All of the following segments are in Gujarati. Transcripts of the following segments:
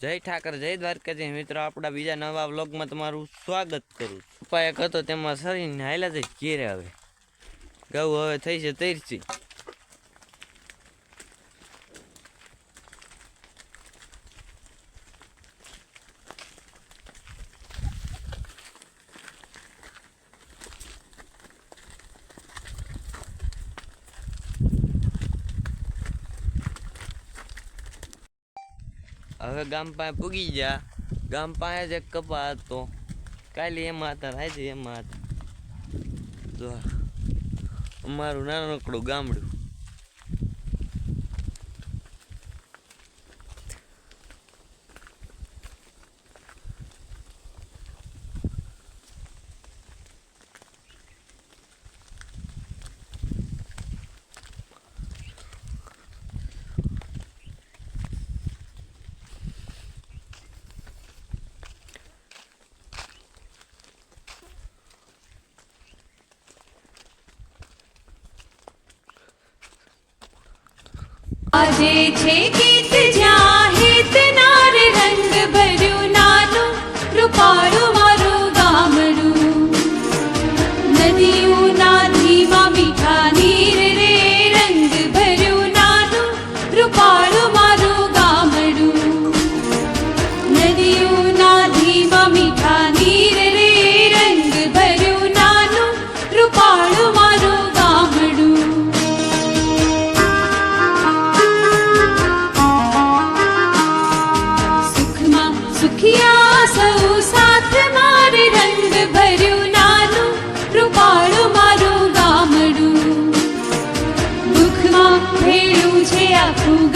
જય ઠાકર, જય દ્વારકાજી મિત્રો, આપણા બીજા નવા વ્લોગમાં તમારું સ્વાગત કરું ઉપાય એક હતો તેમાં શરીર નાયલા જ ઘેરે હવે. ગૌ હવે થઈ છે તૈરસી. હવે ગામ પાસે પૂગી ગયા. ગામ પાસે જ એક કપા હતો. કાલે એ માતા આજે એમાં હતા. તો અમારું નાનકડું ગામડું. বাজেছে কি fuga.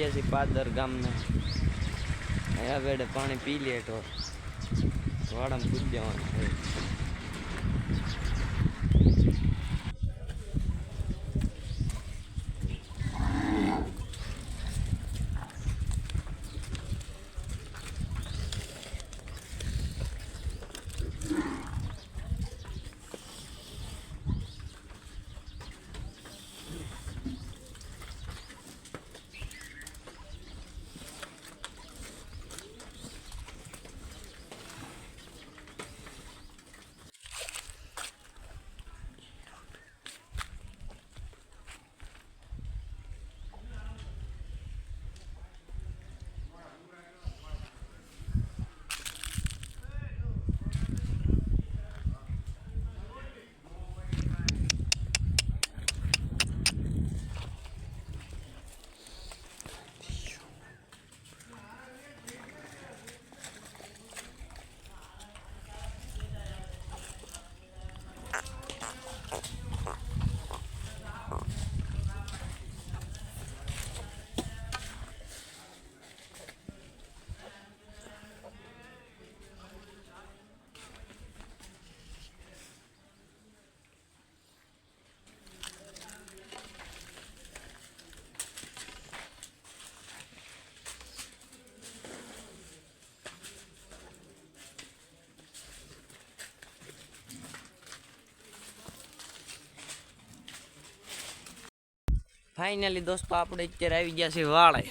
ગયા છીએ પાદર ગામને હવે પાણી પી લે તો વાડામાં કૂદ જવાનું ફાઇનલી દોસ્તો, આપણે અત્યારે આવી ગયા છે વાળે.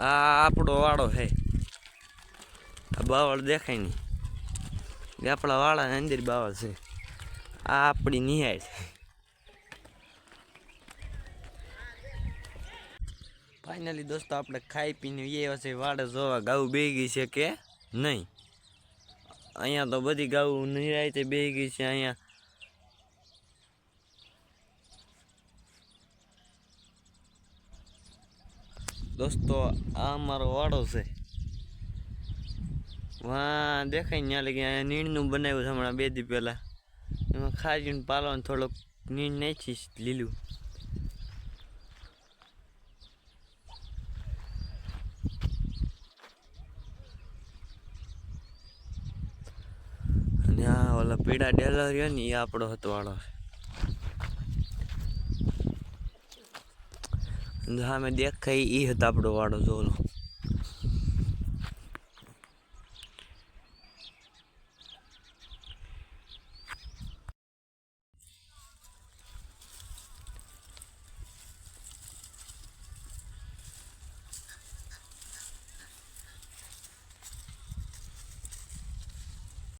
આ આપણો વાળો છે. આ બાવળ દેખાય નહીં. આપણા વાળાની અંદર બાવળ છે. આ આપણી નિહાળ ફાઇનલી દોસ્તો, આપણે ખાઈ પીને એ છે વાડે જોવા ગાઉ બે ગઈ છે કે નહીં? અહીંયા તો બધી ગાઉ નિરાયતે બે ગઈ છે અહીંયા. દોસ્તો, આ અમારો વાડો છે. વાં દેખાય ત્યાં લગી, અહીંયા નીણનું બનાવ્યું છે હમણાં બે દી પહેલાં. એમાં ખાજીને પાલવાનું થોડોક નીણ નાખીશ લીલું. અને ઓલા પીડા ડેલો રહ્યો ને એ આપણો હતો વાળો. સામે દેખાય એ હતો આપણો વાળો જોલો